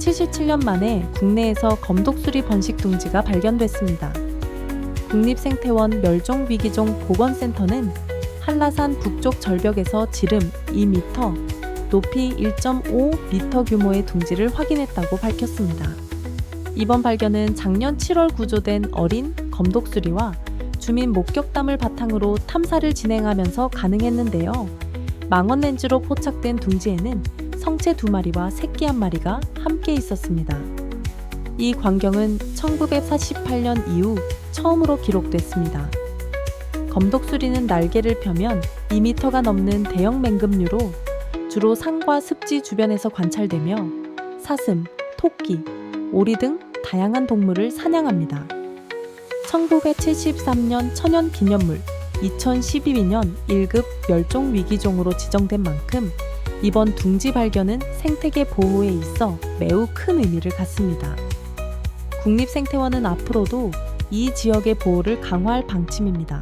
177년 만에 국내에서 검독수리 번식 둥지가 발견됐습니다. 국립생태원 멸종위기종 보건센터는 한라산 북쪽 절벽에서 지름 2m, 높이 1.5m 규모의 둥지를 확인했다고 밝혔습니다. 이번 발견은 작년 7월 구조된 어린 검독수리와 주민 목격담을 바탕으로 탐사를 진행하면서 가능했는데요. 망원 렌즈로 포착된 둥지에는 성체 두 마리와 새끼 한 마리가 함께 있었습니다. 이 광경은 1948년 이후 처음으로 기록됐습니다. 검독수리는 날개를 펴면 2m가 넘는 대형 맹금류로 주로 산과 습지 주변에서 관찰되며 사슴, 토끼, 오리 등 다양한 동물을 사냥합니다. 1973년 천연 기념물, 2012년 1급 멸종 위기종으로 지정된 만큼 이번 둥지 발견은 생태계 보호에 있어 매우 큰 의미를 갖습니다. 국립생태원은 앞으로도 이 지역의 보호를 강화할 방침입니다.